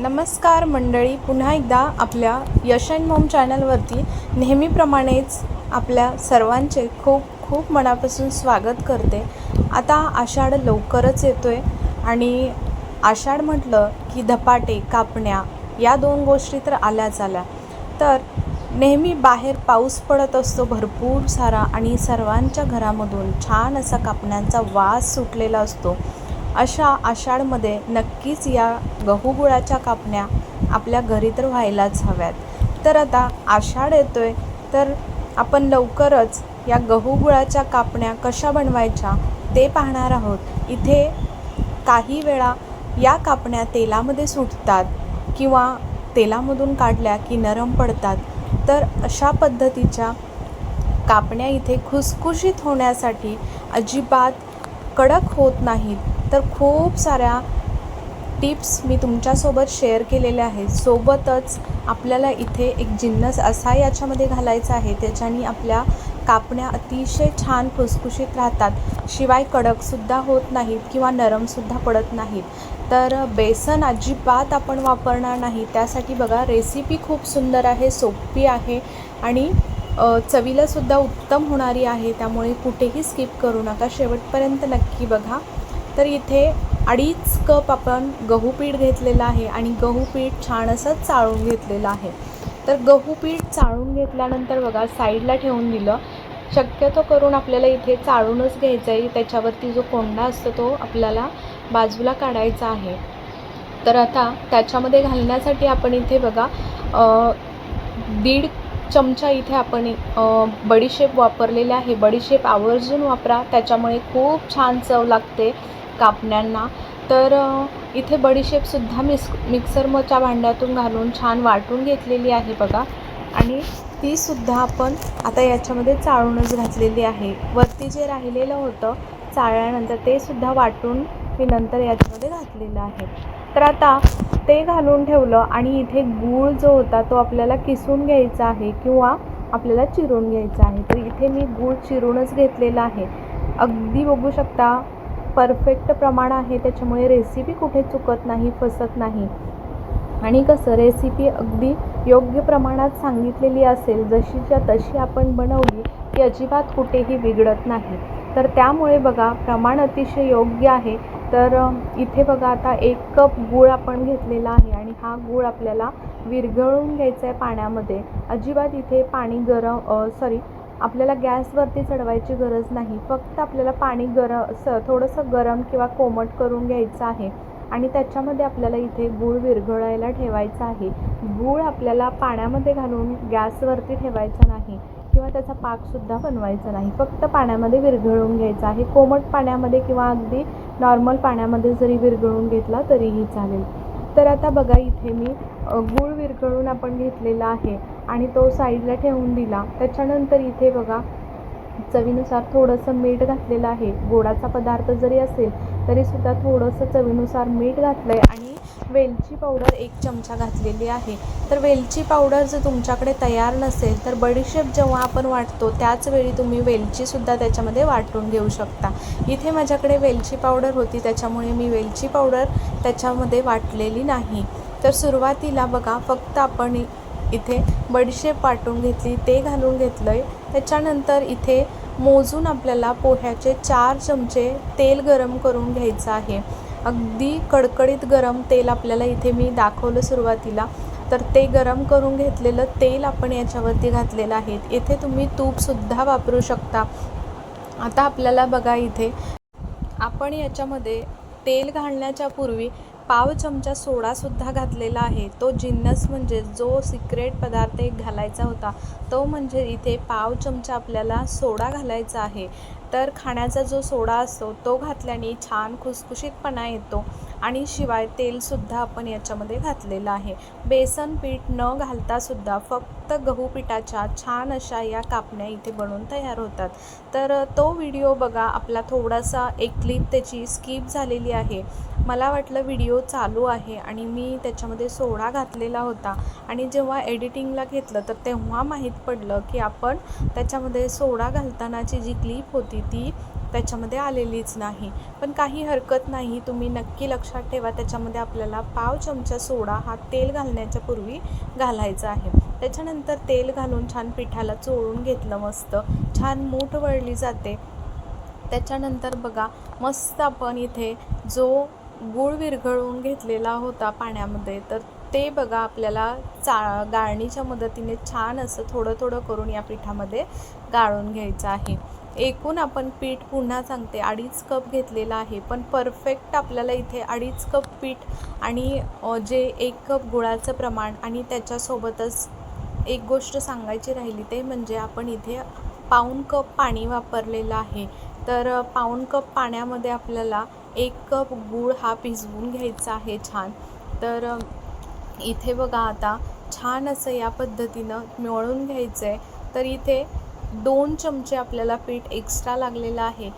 नमस्कार मंडळी पुन्हा एकदा आपल्या यश अँड मोम चॅनलवरती नेहमीप्रमाणेच आपल्या सर्वांचे खूप खूप मनापासून स्वागत करते. आता आषाढ लवकरच येतो आहे आणि आषाढ म्हटलं की धपाटे कापण्या या दोन गोष्टी तर आल्याच आल्या. तर नेहमी बाहेर पाऊस पडत असतो भरपूर सारा आणि सर्वांच्या घरामधून छान असा कापण्यांचा वास सुटलेला असतो. अशा आषाढमध्ये नक्कीच या गहू गुळाच्या कापण्या आपल्या घरी तर व्हायलाच हव्यात. तर आता आषाढ येतो आहे तर आपण लवकरच या गहू गुळाच्या कापण्या कशा बनवायच्या ते पाहणार आहोत. इथे काही वेळा या कापण्या तेलामध्ये सुटतात किंवा तेलामधून काढल्या की नरम पडतात. तर अशा पद्धतीच्या कापण्या इथे खुसखुशीत होण्यासाठी अजिबात कडक होत नाहीत. तर खूप साऱ्या टिप्स मी तुमच्यासोबत शेअर केलेल्या आहेत. सोबतच आपल्याला इथे एक जिन्नस असा याच्यामध्ये घालायचा आहे त्याच्याने आपल्या कापण्या अतिशय छान खुसखुशीत राहतात. शिवाय कडकसुद्धा होत नाहीत किंवा नरमसुद्धा पडत नाहीत. तर बेसन अजिबात आपण वापरणार नाही. त्यासाठी बघा रेसिपी खूप सुंदर आहे सोपी आहे आणि चवीलासुद्धा उत्तम होणारी आहे त्यामुळे कुठेही स्किप करू नका. शेवटपर्यंत नक्की बघा. तर इथे अडीच कप आपण गहू पीठ घेतलेलं आहे आणि गहू पीठ छान असं चाळून घेतलेलं आहे. तर गहू पीठ चाळून घेतल्यानंतर बघा साईडला ठेवून दिलं. शक्यतो करून आपल्याला इथे चाळूनच घ्यायचं आहे त्याच्यावरती जो कोंडा असतो तो आपल्याला बाजूला काढायचा आहे. तर आता त्याच्यामध्ये घालण्यासाठी आपण इथे बघा दीड चमचा इथे आपण बडीशेप वापरलेले आहे. बडीशेप आवर्जून वापरा. त्याच्यामुळे खूप छान चव लागते कापण्यांना. तर इथे बडीशेपसुद्धा मिक्स मिक्सरमच्या भांड्यातून घालून छान वाटून घेतलेली आहे बघा. आणि तीसुद्धा आपण आता याच्यामध्ये चाळूनच घातलेली आहे. वरती जे राहिलेलं होतं चाळल्यानंतर ते सुद्धा वाटून मी नंतर याच्यामध्ये घातलेलं आहे. तर आता ते घालून ठेवलं आणि इथे गूळ जो होता तो आपल्याला किसून घ्यायचा आहे किंवा आपल्याला चिरून घ्यायचा आहे. तर इथे मी गूळ चिरूनच घेतलेला आहे. अगदी बघू शकता परफेक्ट प्रमाण आहे. त्याच्यामुळे रेसिपी कुठे चुकत नाही फसत नाही. आणि कसं रेसिपी अगदी योग्य प्रमाणात सांगितलेली असेल जशीच्या तशी आपण बनवली की अजिबात कुठेही बिघडत नाही. तर त्यामुळे बघा प्रमाण अतिशय योग्य आहे. तर इथे बघा आता एक कप गूळ आपण घेतलेला आहे आणि हा गूळ आपल्याला विरघळून घ्यायचा आहे पाण्यामध्ये. अजिबात इथे पाणी गरम सॉरी आपल्याला गॅसवरती चढवायची गरज नाही. फक्त आपल्याला पाणी गरम स थोडंसं गरम किंवा कोमट करून घ्यायचं आहे आणि त्याच्यामध्ये आपल्याला इथे गूळ विरघळायला ठेवायचा आहे. गूळ आपल्याला पाण्यामध्ये घालून गॅसवरती ठेवायचा नाही. किंवा त्याचा पाकसुद्धा बनवायचा नाही. फक्त पाण्यामध्ये विरघळून घ्यायचा आहे. कोमट पाण्यामध्ये किंवा अगदी नॉर्मल पाण्यामध्ये जरी विरघळून घेतला तरीही चालेल. तर आता बघा इथे मी गूळ विरघळून आपण घेतलेला आहे आणि तो साईडला ठेवून दिला. त्याच्यानंतर इथे बघा चवीनुसार थोडंसं मीठ घातलेलं आहे. गोडाचा पदार्थ जरी असेल तरीसुद्धा थोडंसं चवीनुसार मीठ घातलं आहे आणि वेलची पावडर एक चमचा घातलेली आहे. तर वेलची पावडर जर तुमच्याकडे तयार नसेल तर बडीशेप जेव्हा आपण वाटतो त्याच वेळी तुम्ही वेलचीसुद्धा त्याच्यामध्ये वाटून घेऊ शकता. इथे माझ्याकडे वेलची पावडर होती त्याच्यामुळे मी वेलची पावडर त्याच्यामध्ये वाटलेली नाही. तर सुरुवातीला बघा फक्त आपण इथे बडीशेप वाटून घेतली ते घालून घेतलं आहे त्याच्यानंतर इथे मोजून आपल्याला पोह्याचे चार चमचे तेल गरम करून घ्यायचं आहे. अगदी कडकडीत गरम तेल आपल्याला इथे मी दाखवलं सुरुवातीला. तर ते गरम करून घेतलेलं तेल आपण याच्यावरती घातलेलं आहे. इथे तुम्ही तूपसुद्धा वापरू शकता. आता आपल्याला बघा इथे आपण याच्यामध्ये तेल घालण्याच्या पूर्वी पाव चमचा सोडासुद्धा घातलेला आहे. तो जिन्नस म्हणजे जो सिक्रेट पदार्थ एक घालायचा होता तो म्हणजे इथे पाव चमचा आपल्याला सोडा घालायचा आहे. तर खाण्याचा जो सोडा असतो तो घातल्याने छान खुसखुशीतपणा येतो. आणि शिवाय तेलसुद्धा आपण याच्यामध्ये घातलेलं आहे. बेसन पीठ न घालतासुद्धा फक्त गहू पिठाच्या छान अशा या कापण्या इथे बनवून तयार होतात. तर तो व्हिडिओ बघा आपला थोडासा एक क्लिप त्याची स्किप झालेली आहे. मला वाटलं व्हिडिओ चालू आहे आणि मी त्याच्यामध्ये सोडा घातलेला होता आणि जेव्हा एडिटिंगला घेतलं तर तेव्हा माहीत पडलं की आपण त्याच्यामध्ये सोडा घालतानाची जी क्लिप होती ती त्याच्यामध्ये आलेलीच नाही. पण काही हरकत नाही तुम्ही नक्की लक्षात ठेवा त्याच्यामध्ये आपल्याला पाव चमचा सोडा हा तेल घालण्याच्या पूर्वी घालायचा आहे. त्याच्यानंतर तेल घालून छान पिठाला चोळून घेतलं मस्त. छान मूठ वळली जाते. त्याच्यानंतर बघा मस्त आपण इथे जो गूळ विरघळवून घेतलेला होता पाण्यामध्ये तर ते बघा आपल्याला चा गाळणीच्या मदतीने छान असं थोडं थोडं करून या पिठामध्ये गाळून घ्यायचं आहे. एकूण आपण पीठ पुन्हा सांगते अडीच कप घेतलेला आहे. पण परफेक्ट आपल्याला इथे अडीच कप पीठ आणि जे एक कप गुळाचं प्रमाण आणि त्याच्यासोबतच एक गोष्ट सांगायची राहिली ते म्हणजे आपण इथे पाऊण कप पाणी वापरलेलं आहे. तर पाऊण कप पाण्यामध्ये आपल्याला एक कप गूळ हा भिजवून घ्यायचा आहे छान. तर इथे बघा आता छान असं या पद्धतीनं मिळून घ्यायचं आहे तर इथे दोन चमचे आपल्याला पीठ एक्स्ट्रा लागलेलं आहे.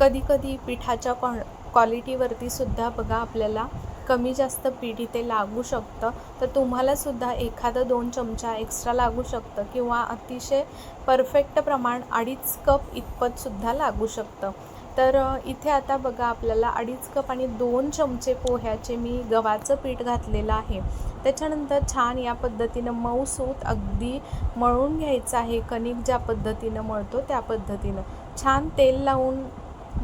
कधी कधी पिठाच्या क्वा क्वालिटीवरती सुद्धा बघा आपल्याला कमी जास्त पीठ इथे लागू शकतं. तर तुम्हालासुद्धा एखादं दोन चमचा एक्स्ट्रा लागू शकतं किंवा अतिशय परफेक्ट प्रमाण अडीच कप इतपतसुद्धा लागू शकतं. तर इथे आता बघा आपल्याला अडीच कप आणि दोन चमचे पोह्याचे मी गव्हाचं पीठ घातलेलं आहे. त्याच्यानंतर छान या पद्धतीनं मऊ सूत अगदी मळून घ्यायचं आहे. कणिक ज्या पद्धतीनं मळतो त्या पद्धतीनं. छान तेल लावून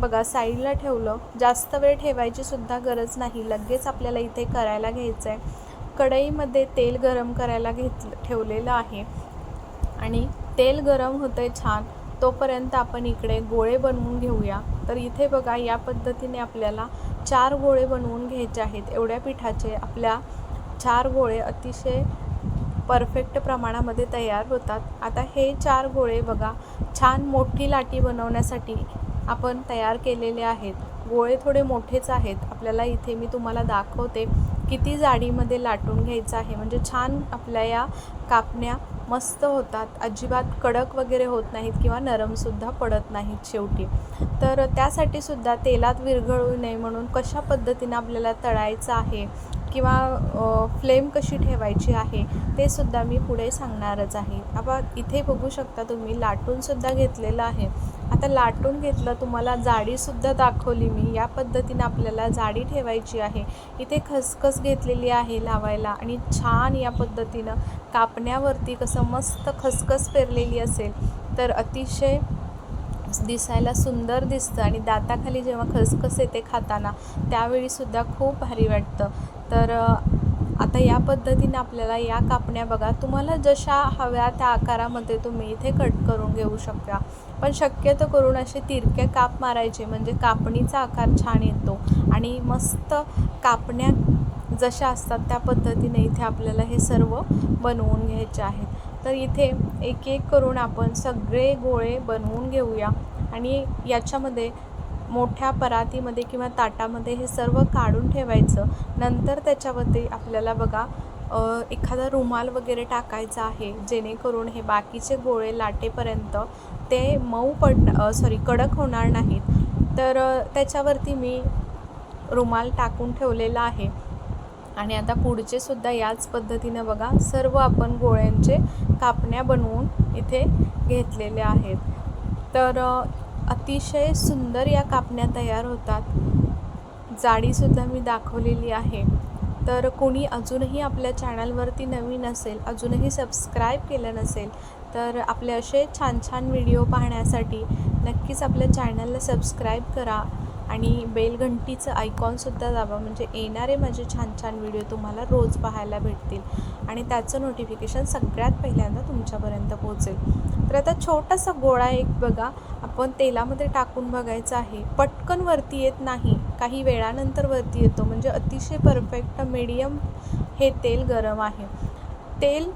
बघा साईडला ठेवलं. जास्त वेळ ठेवायची सुद्धा गरज नाही. लगेच आपल्याला इथे करायला घ्यायचं आहे कढईमध्ये तेल गरम करायला घेतलं ठेवलेलं आहे. आणि तेल गरम होतं आहे छान. तोपर्यंत आपण इकडे गोळे बनवून घेऊया. तर इथे बघा या पद्धतीने आपल्याला चार गोळे बनवून घ्यायचे आहेत. एवढ्या पिठाचे आपल्या चार गोळे अतिशय परफेक्ट प्रमाणामध्ये तयार होतात. आता हे चार गोळे बघा छान मोठी लाटी बनवण्यासाठी आपण तयार केलेले आहेत. गोळे थोडे मोठेच आहेत. आपल्याला इथे मी तुम्हाला दाखवते किती जाडीमध्ये लाटून घ्यायचं आहे. म्हणजे छान आपल्या या कापण्या मस्त होतात. अजिबात कडक वगैरे होत नाहीत किंवा नरमसुद्धा पडत नाहीत शेवटी. तर त्यासाठी सुद्धा तेलात विरघळू नये म्हणून कशा पद्धतीनं आपल्याला तळायचं आहे? किंवा फ्लेम कशी ठेवायची आहे ते सुद्धा मी पुढे सांगणारच आहे. आता इथे बघू शकता तुम्ही लाटूनसुद्धा घेतलेलं आहे. आता लाटून घेतलं तुम्हाला जाडीसुद्धा दाखवली मी. या पद्धतीनं आपल्याला जाडी ठेवायची आहे. इथे खसखस घेतलेली आहे लावायला आणि छान या पद्धतीनं कापण्यावरती कसं मस्त खसखस पेरलेली असेल तर अतिशय दिसायला सुंदर दिसतं. आणि दाताखाली जेव्हा खसखस येते खाताना त्यावेळीसुद्धा खूप भारी वाटतं. तर आता या पद्धतीने आपल्याला या कापण्या बघा. तुम्हाला जशा हव्या त्या आकारामध्ये तुम्ही इथे कट करून घेऊ शकता. पण शक्यतो करून असे तिरके काप मारायचे म्हणजे कापणीचा आकार छान येतो. आणि मस्त कापण्या जशा असतात त्या पद्धतीने इथे आपल्याला हे सर्व बनवून घ्यायचे आहेत. तर इथे एक एक करून आपण सगळे गोळे बनवून घेऊया. आणि याच्यामध्ये मोठ्या परातीमध्ये किंवा ताटामध्ये हे सर्व काढून ठेवायचं. नंतर त्याच्यावरती आपल्याला बघा एखादा रुमाल वगैरे टाकायचा आहे जेणेकरून हे बाकीचे गोळे लाटेपर्यंत ते मऊ पड सॉरी कडक होणार नाहीत. तर त्याच्यावरती मी रुमाल टाकून ठेवलेला आहे. आणि आता पुढचे सुद्धा याच पद्धतीनं बघा सर्व आपण गोळ्यांचे कापण्या बनवून इथे घेतलेल्या आहेत. तर अतिशय सुंदर या कापण्या तयार होतात. जाडीसुद्धा मी दाखवलेली आहे. तर कोणी अजूनही आपल्या चॅनलवरती नवीन असेल अजूनही सबस्क्राईब केलं नसेल तर आपले असे छान छान व्हिडिओ पाहण्यासाठी नक्कीच आपल्या चॅनलला सबस्क्राईब करा. आणि बेलघंटीचं आयकॉनसुद्धा दाबा म्हणजे येणारे माझे छान छान व्हिडिओ तुम्हाला रोज पाहायला भेटतील. आणि त्याचं नोटिफिकेशन सगळ्यात पहिल्यांदा तुमच्यापर्यंत पोहोचेल. तर आता छोटासा गोळा एक बघा. आपण तेलामध्ये टाकून बघायचा आहे. पटकन वरती येत नाही. काही वेळानंतर वरती येतो. म्हणजे अतिशय परफेक्ट मिडियम हे तेल गरम आहे. तेल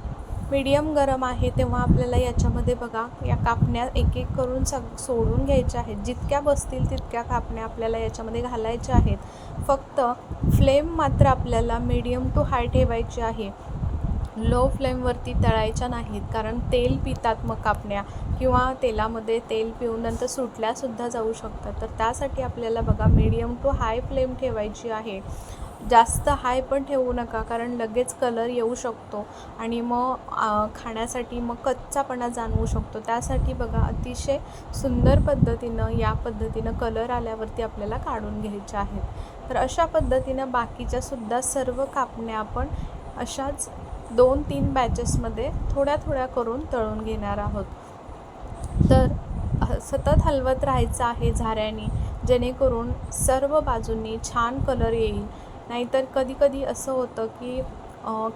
मीडियम गरम आहे तेव्हा आपल्याला याच्यामध्ये बघा या कापण्या एक एक करून सग सोडून घ्यायच्या आहेत. जितक्या बसतील तितक्या कापण्या आपल्याला याच्यामध्ये घालायच्या आहेत. फक्त फ्लेम मात्र आपल्याला मीडियम टू हाय ठेवायची आहे. लो फ्लेमवरती तळायच्या नाहीत कारण तेल पितात मग कापण्या. किंवा तेलामध्ये तेल पिऊन नंतर सुटल्यासुद्धा जाऊ शकतात तर त्यासाठी आपल्याला बघा मीडियम टू हाय फ्लेम ठेवायची आहे. जास्त हाय पण ठेवू नका कारण लगेच कलर येऊ शकतो. आणि मग खाण्यासाठी मग कच्चापणा जाणवू शकतो. त्यासाठी बघा अतिशय सुंदर पद्धतीनं या पद्धतीनं कलर आल्यावरती आपल्याला काढून घ्यायचे आहेत. तर अशा पद्धतीनं बाकीच्या सुद्धा सर्व कापण्या आपण अशाच दोन तीन बॅचेसमध्ये थोड्या थोड्या करून तळून घेणार आहोत. तर सतत हलवत राहायचं आहे झाऱ्याने जेणेकरून सर्व बाजूंनी छान कलर येईल. नाहीतर कधी कधी असं होतं की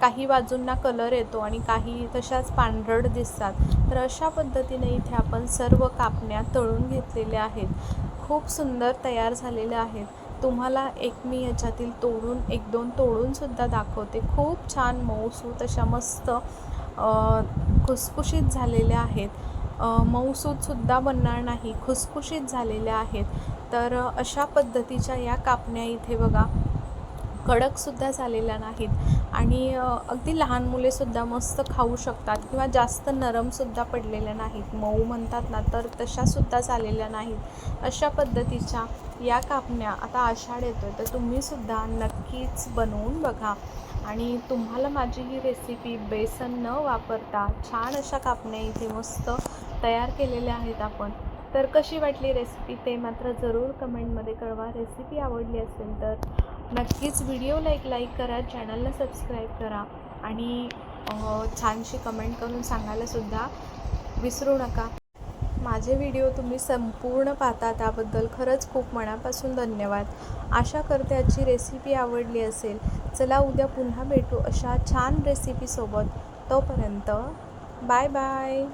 काही बाजूंना कलर येतो आणि काही तशाच पांढरड दिसतात. तर अशा पद्धतीने इथे आपण सर्व कापण्या तळून घेतलेल्या आहेत. खूप सुंदर तयार झालेल्या आहेत. तुम्हाला एक मी याच्यातील तोडून एक दोन तोडूनसुद्धा दाखवते. खूप छान मऊसूत अशा मस्त खुसखुशीत झालेल्या आहेत. मऊसूतसुद्धा बनणार नाही खुसखुशीत झालेल्या आहेत. तर अशा पद्धतीच्या या कापण्या इथे बघा. कडकसुद्धा झालेल्या नाहीत. आणि अगदी लहान मुलेसुद्धा मस्त खाऊ शकतात किंवा जास्त नरमसुद्धा पडलेल्या नाहीत. मऊ म्हणतात ना तर तशासुद्धा झालेल्या नाहीत. अशा पद्धतीच्या या कापण्या आता आषाढ येतो आहे तर तुम्हीसुद्धा नक्कीच बनवून बघा. आणि तुम्हाला माझी ही रेसिपी बेसन न वापरता छान अशा कापण्या इथे मस्त तयार केलेल्या आहेत आपण. तर कशी वाटली रेसिपी ते मात्र जरूर कमेंटमध्ये कळवा. रेसिपी आवडली असेल तर नक्कीच व्हिडिओला एक लाईक करा चॅनलला सबस्क्राईब करा आणि छानशी कमेंट करून सांगायलासुद्धा विसरू नका. माझे व्हिडिओ तुम्ही संपूर्ण पाहता त्याबद्दल खरंच खूप मनापासून धन्यवाद. आशा करते आजची रेसिपी आवडली असेल. चला उद्या पुन्हा भेटू अशा छान रेसिपीसोबत तोपर्यंत बाय बाय